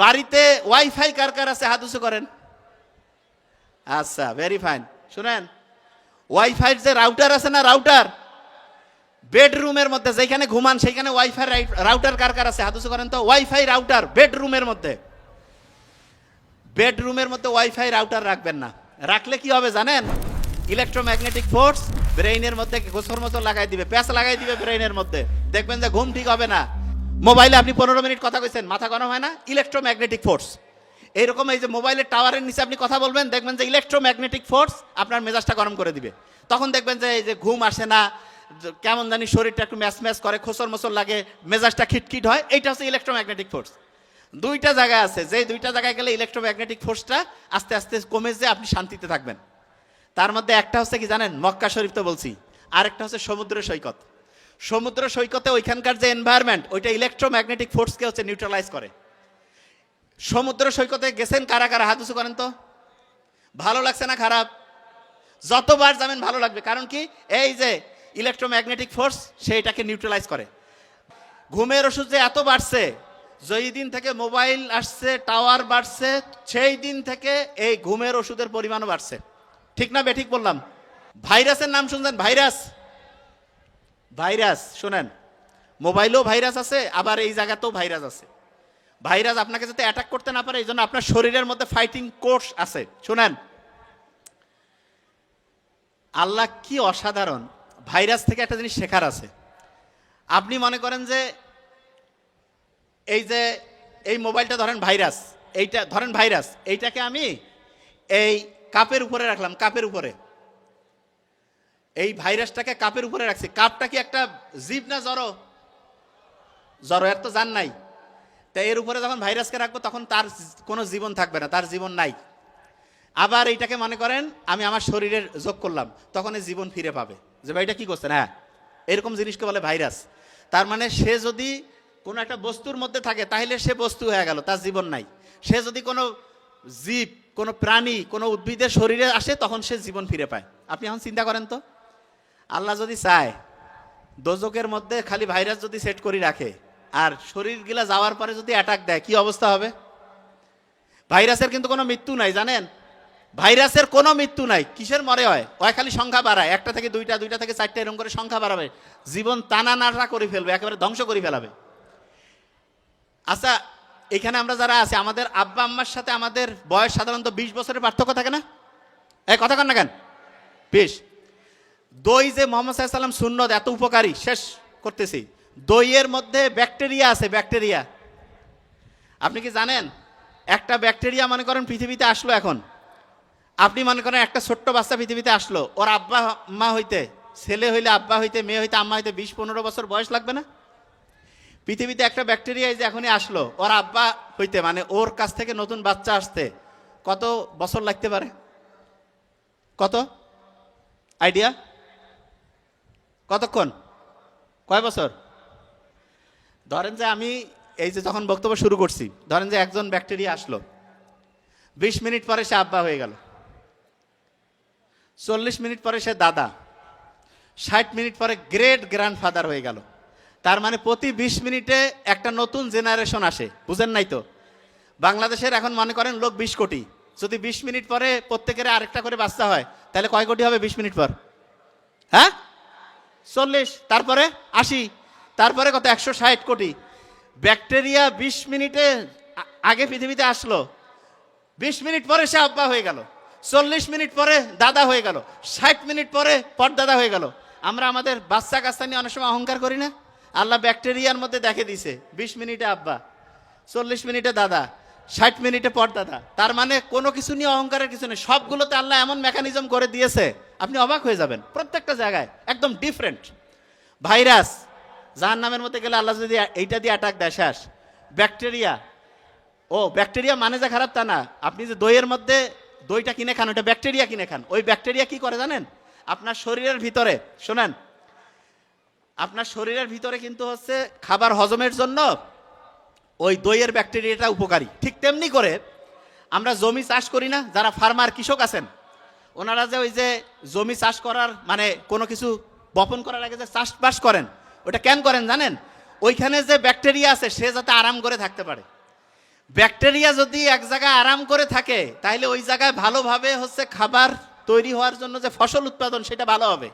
বাড়িতে ওয়াইফাই কার কার আছে? হাত করেন। আচ্ছা ভেরি ফাইন শুনেন, ওয়াইফাই যে রাউটার আছে না রাউটার বেডরুমের মধ্যে, যেখানে ঘুমান, সেখানে ওয়াইফাই রাউটার কার কার আছে? হাত করেন তো। ওয়াইফাই রাউটার বেডরুমের মধ্যে। বেডরুমের মধ্যে ওয়াইফাই রাউটার রাখবেন না। রাখলে কি হবে জানেন? ইলেকট্রোম্যাগনেটিক ফোর্স ব্রেইনের মধ্যে গোসর মতো লাগাই দিবে, প্যাচ লাগাই দিবে ব্রেইনের মধ্যে। দেখবেন যে ঘুম ঠিক হবে না। মোবাইলে আপনি পনেরো মিনিট কথা কইছেন, মাথা গরম হয় না? Electromagnetic force. এইরকম এই যে মোবাইলের টাওয়ারের নিচে আপনি কথা বলবেন, দেখবেন যে ইলেকট্রোম্যাগনেটিক ফোর্স আপনার মেজাজটা গরম করে দিবে। তখন দেখবেন যে এই যে ঘুম আসে না কেমন জানি শরীরটা একটু ম্যাচ ম্যাচ করে খোসর মোসর লাগে, মেজাজটা খিটখিট হয়, এইটা হচ্ছে ইলেকট্রোম্যাগনেটিক ফোর্স। দুইটা জায়গা আছে যে দুইটা জায়গায় গেলে ইলেকট্রোম্যাগনেটিক ফোর্সটা আস্তে আস্তে কমে যে আপনি শান্তিতে থাকবেন। তার মধ্যে একটা হচ্ছে কি জানেন, মক্কা শরীফ তো বলছি, আরেকটা হচ্ছে সমুদ্র সৈকত। সমুদ্র সৈকতে ওইখানকার যে এনভায়রনমেন্ট ওইটা ইলেকট্রোম্যাগনেটিক ফোর্সকে হচ্ছে নিউট্রালাইজ করে। সমুদ্র সৈকতে গেছেন কারা কারা? হাত করেন তো। ভালো লাগছে না খারাপ? যতবার যাবেন ভালো লাগবে। কারণ কি? এই যে ইলেকট্রোম্যাগনেটিক ফোর্স সেইটাকে নিউট্রালাইজ করে। ঘুমের ওষুধ যে এত বাড়ছে, যেই দিন থেকে মোবাইল আসছে টাওয়ার বাড়ছে, সেই দিন থেকে এই ঘুমের ওষুধের পরিমাণও বাড়ছে। ঠিক না বেঠিক বললাম? ভাইরাসের নাম শুনছেন? ভাইরাস। ভাইরাস, শোনেন। মোবাইলেও ভাইরাস আছে, আবার এই জায়গাতেও ভাইরাস আছে। ভাইরাস আপনাকে যাতে অ্যাটাক করতে না পারে, এই জন্য আপনার শরীরের মধ্যে ফাইটিং কোর্স আছে। শোনেন। আল্লাহ কি অসাধারণ। ভাইরাস থেকে একটা জিনিস শেখার আছে। আপনি মনে করেন যে এই যে এই মোবাইলটা ধরেন ভাইরাস, এইটা ধরেন ভাইরাস, এইটাকে আমি এই কাপের উপরে রাখলাম, কাপের উপরে। এই ভাইরাসটাকে কাপের উপরে রাখছে। কাপটা কি একটা জীব না জড়ো? জড়ো, এর তো জান নাই। তা এর উপরে যখন ভাইরাসকে রাখব, তখন তার কোনো জীবন থাকবে না, তার জীবন নাই। আবার এইটাকে মনে করেন, আমি আমার শরীরের যোগ করলাম, তখন এই জীবন ফিরে পাবে। যে ভাই এটা কি করছেন? হ্যাঁ এরকম জিনিসকে বলে ভাইরাস। তার মানে সে যদি কোনো একটা বস্তুর মধ্যে থাকে, তাহলে সে বস্তু হয়ে গেল, তার জীবন নাই। সে যদি কোনো জীব, কোনো প্রাণী, কোনো উদ্ভিদের শরীরে আসে, তখন সে জীবন ফিরে পায়। আপনি এখন চিন্তা করেন তো? আল্লাহ যদি চায় দোজকের মধ্যে খালি ভাইরাস যদি সেট করে রাখে, আর শরীরগুলা যাওয়ার পরে যদি অ্যাটাক দেয়, কি অবস্থা হবে? ভাইরাসের কিন্তু কোনো মৃত্যু নাই, জানেন? ভাইরাসের কোনো মৃত্যু নাই, কিসের মরে হয়? ওই খালি সংখ্যা বাড়ায়, একটা থেকে দুইটা দুইটা থেকে চারটা এরকম করে সংখ্যা বাড়াবে, জীবন টানা নাড়া করে ফেলবে, একেবারে ধ্বংস করে ফেলাবে। আচ্ছা এখানে আমরা যারা আছি, আমাদের আব্বা আম্মার সাথে আমাদের বয়স সাধারণত বিশ বছরের পার্থক্য থাকে না? এই কথা কন না কেন? বেশ। দই যে মোহাম্মদ সাল্লাম সুন্নত, এত উপকারী, শেষ করতেছি। দইয়ের মধ্যে ব্যাকটেরিয়া আছে, ব্যাকটেরিয়া। আপনি কি জানেন? একটা ব্যাকটেরিয়া মনে করেন পৃথিবীতে আসলো এখন। আপনি মনে করেন একটা ছোট্ট বাচ্চা পৃথিবীতে আসলো। ওর আব্বা, মা হইতে, ছেলে হইলে আব্বা হইতে, মেয়ে হইতে, আম্মা হইতে বিশ পনেরো বছর বয়স লাগবে না? পৃথিবীতে একটা ব্যাকটেরিয়া যে এখনই আসলো, ওর আব্বা হইতে মানে ওর কাছ থেকে নতুন বাচ্চা আসতে কত বছর লাগতে পারে? কত? আইডিয়া? কতক্ষণ? কয় বছর? ধরেন যে আমি এই যে যখন বক্তব্য শুরু করছি, ধরেন যে একজন ব্যাকটেরিয়া আসলো। বিশ মিনিট পরে সে আব্বা হয়ে গেল। চল্লিশ মিনিট পরে সে দাদা। ষাট মিনিট পরে গ্রেট গ্র্যান্ডফাদার হয়ে গেল। তার মানে প্রতি বিশ মিনিটে একটা নতুন জেনারেশন আসে। বুঝেন নাই তো? বাংলাদেশের এখন মনে করেন লোক বিশ কোটি। যদি বিশ মিনিট পরে প্রত্যেকের আরেকটা করে বাচ্চা হয়, তাহলে কয় কোটি হবে বিশ মিনিট পর? হ্যাঁ? চল্লিশ, তারপরে আশি, তারপরে কত? একশো ষাট কোটি। ব্যাকটেরিয়া বিশ মিনিটে আগে পৃথিবীতে আসলো। বিশ মিনিট পরে সে আব্বা হয়ে গেল। চল্লিশ মিনিট পরে দাদা হয়ে গেল। ষাট মিনিট পরে পরদাদা হয়ে গেল। আমরা আমাদের বাচ্চা কাচ্চা নিয়ে অনেক সময় অহংকার করি না? আল্লাহ ব্যাকটেরিয়ার মধ্যে দেখে দিছে, বিশ মিনিটে আব্বা, চল্লিশ মিনিটে দাদা, ষাট মিনিটে পরদাদা। তার মানে কোনো কিছু নিয়ে অহংকারের কিছু নেই। সবগুলোতে আল্লাহ এমন মেকানিজম করে দিয়েছে আপনি অবাক হয়ে যাবেন। প্রত্যেকটা জায়গায় একদম ডিফারেন্ট ভাইরাস যার নামের মধ্যে গেলে আল্লাহ যদি এইটা দিয়ে অ্যাটাক দেয়, শেষ। ব্যাকটেরিয়া ও ব্যাকটেরিয়া মানে যে খারাপ তা না। আপনি যে দইয়ের মধ্যে দইটা কিনে খান ওটা ব্যাকটেরিয়া কিনে খান। ওই ব্যাকটেরিয়া কি করে জানেন? আপনার শরীরের ভিতরে, শোনেন। আপনার শরীরের ভিতরে কিন্তু হচ্ছে খাবার হজমের জন্য ওই দইয়ের ব্যাকটেরিয়াটা উপকারী। ঠিক তেমনি করে আমরা জমি চাষ করি না, যারা ফার্মার কৃষক আছেন। ওনারা যে ওই যে জমি চাষ করার মানে কোনো কিছু বপন করার আগে যে চাষবাস করেন, ওটা কেন করেন জানেন? ওইখানে যে ব্যাকটেরিয়া আছে, সে যাতে আরাম করে থাকতে পারে। ব্যাকটেরিয়া যদি এক জায়গায় আরাম করে থাকে তাহলে ওই জায়গায় ভালোভাবে হচ্ছে খাবার তৈরি হওয়ার জন্য যে ফসল উৎপাদন, সেটা ভালো হবে।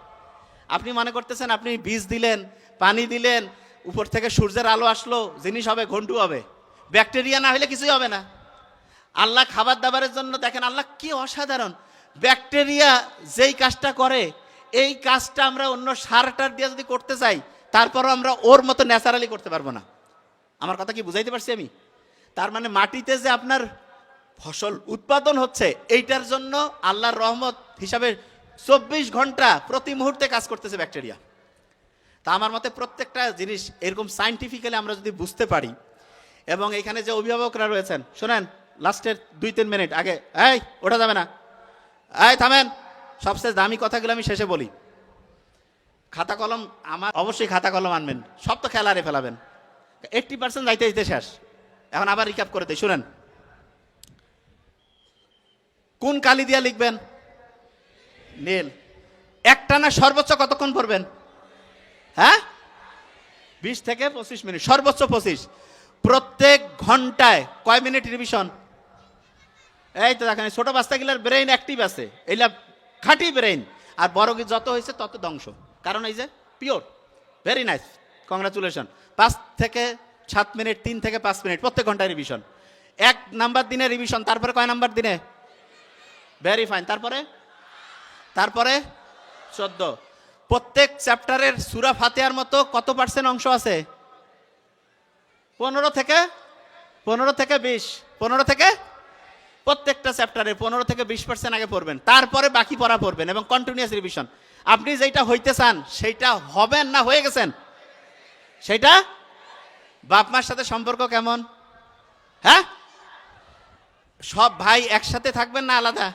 আপনি মনে করতেছেন, আপনি বীজ দিলেন, পানি দিলেন, উপর থেকে সূর্যের আলো আসলো, জিনিস হবে, ঘন্টু হবে। ব্যাকটেরিয়া না হলে কিছুই হবে না। আল্লাহ খাবার দাবারের জন্য দেখেন, আল্লাহ কি অসাধারণ। ব্যাকটেরিয়া যেই কাজটা করে, এই কাজটা আমরা অন্য সারটার দিয়ে যদি করতে চাই, তারপরও আমরা ওর মতো ন্যাচারালি করতে পারব না। আমার কথা কি বুঝাইতে পারছি আমি? তার মানে মাটিতে যে আপনার ফসল উৎপাদন হচ্ছে, এইটার জন্য আল্লাহর রহমত হিসাবে চব্বিশ ঘণ্টা প্রতি মুহূর্তে কাজ করতেছে ব্যাকটেরিয়া। তা আমার মতে প্রত্যেকটা জিনিস এরকম সাইন্টিফিক্যালি আমরা যদি বুঝতে পারি, এবং এখানে যে অভিভাবকরা রয়েছেন, শোনেন, লাস্টের দুই তিন মিনিট, আগে, এই, ওঠা যাবে না। এই, থামেন। সবচেয়ে দামি কথাগুলো আমি শেষে বলি। খাতা কলম আমার অবশ্যই খাতা কলম আনবেন। সব তো খেলারে ফেলাবেন। এইটটি পার্সেন্ট যাইতে যাইতে শেষ। এখন আবার রিক্যাপ করে দিই, শুনেন। কোন কালি দিয়া লিখবেন? নীল। একটা না সর্বোচ্চ কতক্ষণ পড়বেন? হ্যাঁ? বিশ থেকে পঁচিশ মিনিট। সর্বোচ্চ পঁচিশ। প্রত্যেক ঘন্টায় কয় মিনিট রিভিশন এই তো দেখেন ছোট বাচ্চাগুলোর ব্রেইন অ্যাক্টিভ আছে। এইলা খাঁটি ব্রেইন আর বড় যত হয়েছে তত ধ্বংস। কারণ এই যে পিওর ভেরি নাইস কংগ্রাচুলেশন পাঁচ থেকে সাত মিনিট, তিন থেকে পাঁচ মিনিট, প্রত্যেক ঘন্টায় রিভিশন এক নাম্বার দিনে রিভিশন তারপরে কয় নাম্বার দিনে? ভেরি ফাইন তারপরে? তারপরে? চোদ্দ। প্রত্যেক চ্যাপ্টারের সুরা ফাতেহার মতো কত পার্সেন্ট অংশ আছে? পনেরো থেকে? পনেরো থেকে বিশ। পনেরো থেকে প্রত্যেকটা চ্যাপ্টারে পনেরো থেকে বিশ পার্সেন্ট আগে পড়বেন, তারপরে বাকি পড়া পড়বেন এবং কন্টিনিউয়াস রিভিশন আপনি যেটা হইতে চান, সেইটা হবেন না হয়ে গেছেন? সেইটা? বাপ মার সাথে সম্পর্ক কেমন? হ্যাঁ? সব ভাই একসাথে থাকবেন না আলাদা?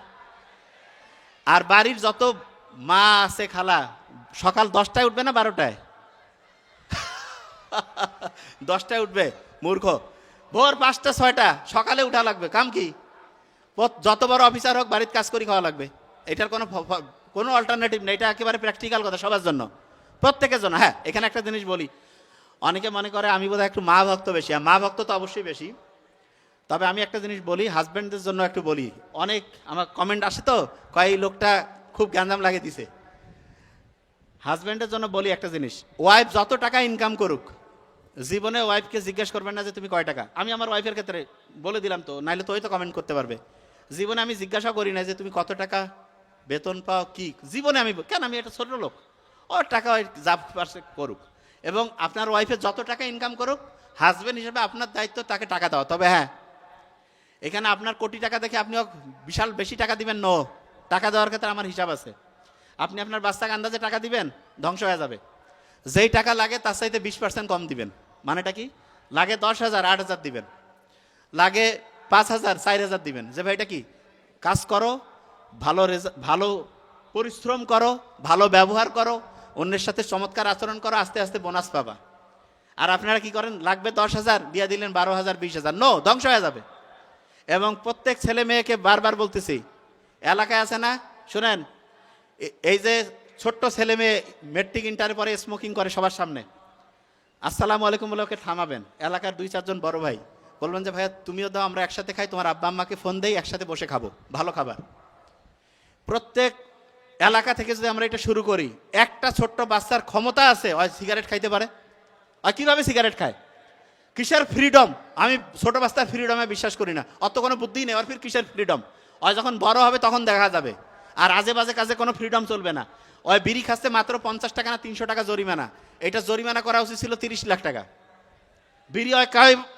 আর বাড়ির যত মা আছে খালা, সকাল দশটায় উঠবে না বারোটায়? দশটায় উঠবে, মূর্খ। ভোর পাঁচটা, ছয়টা, সকালে উঠা লাগবে, কাম কি? যত বড় অফিসার হোক, বাড়িতে কাজ করি খাওয়া লাগবে। এটার কোনো কোনো অল্টারনেটিভ নেই। এটা একেবারে প্র্যাকটিক্যাল কথা, সবার জন্য। প্রত্যেকের জন্য। হ্যাঁ এখানে একটা জিনিস বলি। অনেকে মনে করে, আমি বোধহয় একটু মা ভক্ত বেশি। মা ভক্ত তো অবশ্যই বেশি। তবে আমি একটা জিনিস বলি হাজব্যান্ডদের জন্য একটু বলি। অনেক আমার কমেন্ট আসে তো, কয় লোকটা খুব গ্যাঞ্জাম লাগে দিছে। হাজব্যান্ডের জন্য বলি একটা জিনিস। ওয়াইফ যত টাকা ইনকাম করুক, জীবনে ওয়াইফকে জিজ্ঞেস করবেন না যে, তুমি কয় টাকা? আমি আমার ওয়াইফের ক্ষেত্রে বলে দিলাম তো, নাইলে তো ওই তো কমেন্ট করতে পারবে। জীবনে আমি জিজ্ঞাসা করি না যে তুমি কত টাকা বেতন পাও, কি? জীবনে আমি কেন আমি একটা ছোট লোক? ওর টাকা যা পারছে করুক। এবং আপনার ওয়াইফের যত টাকা ইনকাম করুক হাজব্যান্ড হিসেবে আপনার দায়িত্ব তাকে টাকা দেওয়া। তবে হ্যাঁ এখানে আপনার কোটি টাকা দেখে আপনি বিশাল বেশি টাকা দিবেন? নো টাকা দেওয়ার ক্ষেত্রে আমার হিসাব আছে। আপনি আপনার বাচ্চাকে আন্দাজে টাকা দিবেন, ধ্বংস হয়ে যাবে। যেই টাকা লাগে তার চাইতে বিশ পার্সেন্ট কম দিবেন। মানেটা কি? লাগে দশ হাজার, আট হাজার দিবেন। লাগে পাঁচ হাজার, চার হাজার দিবেন। যে ভাই, এটা কি? কাজ করো, ভালো ভালো পরিশ্রম করো, ভালো ব্যবহার করো, অন্যের সাথে চমৎকার আচরণ করো, আস্তে আস্তে বোনাস পাবা। আর আপনারা কি করেন? লাগবে দশ হাজার, দিয়ে দিলেন বারো হাজার, বিশ হাজার। নো ধ্বংস হয়ে যাবে। এবং প্রত্যেক ছেলে মেয়েকে বারবার বলতেছি, এলাকায় আছে না? শুনেন এই যে ছোট্ট ছেলে মেয়ে মেট্রিক ইন্টারে পরে স্মোকিং করে সবার সামনে। আসসালামু আলাইকুম বলে ওকে থামাবেন। এলাকার দুই চারজন বড় ভাই। বলবেন যে, ভাইয়া, তুমিও দাও, আমরা একসাথে খাই, তোমার আব্বা আম্মাকে ফোন দেই, একসাথে বসে খাব, ভালো খাবার। প্রত্যেক এলাকা থেকে যদি আমরা এটা শুরু করি, একটা ছোট্ট বাচ্চার ক্ষমতা আছে, ওই সিগারেট খাইতে পারে? আর কীভাবে সিগারেট খায়? কিসের ফ্রিডম আমি ছোট বাচ্চার ফ্রিডমে বিশ্বাস করি না। অত কোনো বুদ্ধি নেই আর ফির কিসের ফ্রিডম ওই যখন বড় হবে, তখন দেখা যাবে। আর আজে বাজে কাজে কোনো ফ্রিডম চলবে না। ওই বিড়ি খাচ্ছে মাত্র পঞ্চাশ টাকা না তিনশো টাকা জরিমানা। এটা জরিমানা করা উচিত ছিল তিরিশ লাখ টাকা।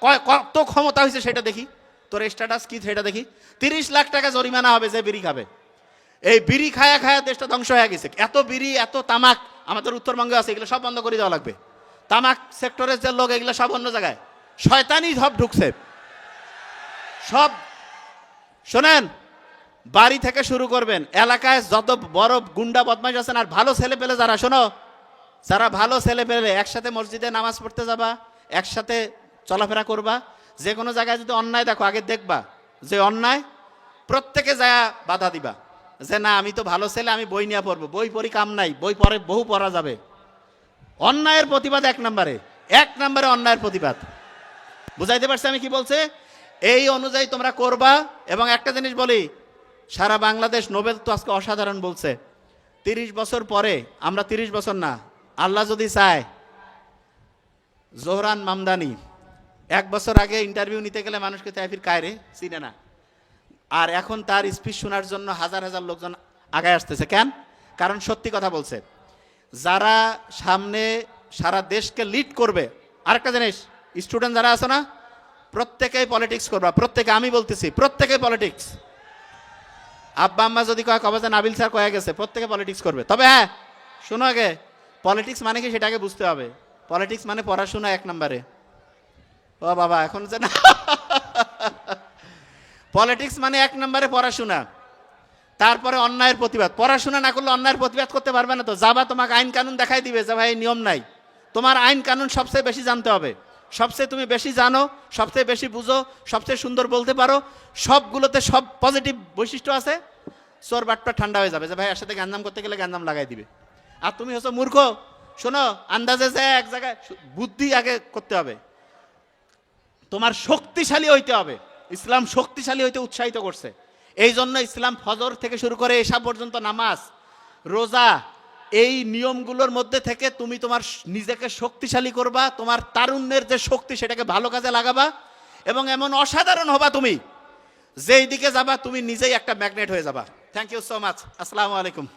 কয়- কত ক্ষমতা হয়েছে সেটা দেখি। তোর স্ট্যাটাস কি সেটা দেখি। তিরিশ লাখ টাকা জরিমানা হবে যে বিড়ি খাবে। এই বিড়ি খায়া খায়া দেশটা ধ্বংস হয়ে গেছে। এত বিড়ি, এত তামাক, আমাদের উত্তরবঙ্গে আছে, এগুলো সব বন্ধ করে দেওয়া লাগবে। তামাক সেক্টরের যে লোক, এগুলো সব অন্য জায়গায়। শয়তানি সব ঢুকছে। সব, শোনেন, বাড়ি থেকে শুরু করবেন। এলাকায় যত বড় গুন্ডা বদমাশ আছেন আর ভালো ছেলে পেলে যারা, শোনো, যারা ভালো ছেলে পেলে একসাথে মসজিদে নামাজ পড়তে যাবা একসাথে চলাফেরা করবা, যে কোনো জায়গায় যদি অন্যায় দেখো, আগে দেখবা যে অন্যায়, প্রত্যেকে যায় বাধা দিবা। যে না, আমি তো ভালো ছেলে, আমি বই নিয়ে পড়ব। বই পড়ি কাম নাই, বই পরে বহু পড়া যাবে। অন্যায়ের প্রতিবাদ এক নম্বরে এক নম্বরে অন্যায়ের প্রতিবাদ। বুঝাইতে পারছি আমি কি বলছে? এই অনুযায়ী তোমরা করবা, এবং একটা জিনিস বলি, সারা বাংলাদেশ নোবেল তো আজকে অসাধারণ বলছে। তিরিশ বছর পরে, আমরা তিরিশ বছর না, আল্লাহ যদি চায় জোহরান মামদানি, এক বছর আগে ইন্টারভিউ নিতে গেলে মানুষকে তাইফির কায়রে? চিনে না। আর এখন তার স্পিচ শোনার জন্য হাজার হাজার লোকজন আগায় আসতেছে। কেন? কারণ সত্যি কথা বলছে। যারা সামনে সারা দেশকে লিড করবে, আরেকটা জিনিস স্টুডেন্ট যারা আছে না, প্রত্যেকেই পলিটিক্স করবা। প্রত্যেকে, আমি বলতেছি, প্রত্যেকেই পলিটিক্স আব্বা আম্মা যদি কয়, কবে নাবিল স্যার কয়ে গেছে, প্রত্যেকে পলিটিক্স করবে। তবে হ্যাঁ শোনো আগে পলিটিক্স মানে কি সেটাকে বুঝতে হবে। পলিটিক্স মানে পড়াশোনা এক নম্বরে। ও বাবা, এখন যে না। পলিটিক্স মানে এক নম্বরে পড়াশোনা। তারপরে অন্যায়ের প্রতিবাদ। পড়াশোনা না করলে অন্যায়ের প্রতিবাদ করতে পারবে না তো। যাবা তোমাকে আইন কানুন দেখাই দিবে যে ভাই নিয়ম নাই। তোমার আইন কানুন সবচেয়ে বেশি জানতে হবে। সবচেয়ে তুমি বেশি জানো, সবচেয়ে বেশি বুঝো, সবচেয়ে সুন্দর বলতে পারো। সবগুলোতে সব পজিটিভ বৈশিষ্ট্য আছে। চোর বাটটা ঠান্ডা হয়ে যাবে যে ভাই এর সাথে গ্যাঞ্জাম করতে গেলে গ্যাঞ্জাম লাগাই দিবে। আর তুমি হচ্ছে মূর্খ। শোনো, আন্দাজে যে এক জায়গায় বুদ্ধি আগে করতে হবে। তোমার শক্তিশালী হইতে হবে। ইসলাম শক্তিশালী হইতে উৎসাহিত করছে। এই জন্য ইসলাম ফজর থেকে শুরু করে এসা পর্যন্ত নামাজ, রোজা, এই নিয়মগুলোর মধ্যে থেকে তুমি তোমার নিজেকে শক্তিশালী করবা, তোমার তারুণ্যের যে শক্তি সেটাকে ভালো কাজে লাগাবা এবং এমন অসাধারণ হবা তুমি। যেই দিকে যাবা, তুমি নিজেই একটা ম্যাগনেট হয়ে যাবা। থ্যাংক ইউ সো মাচ আসসালামু আলাইকুম।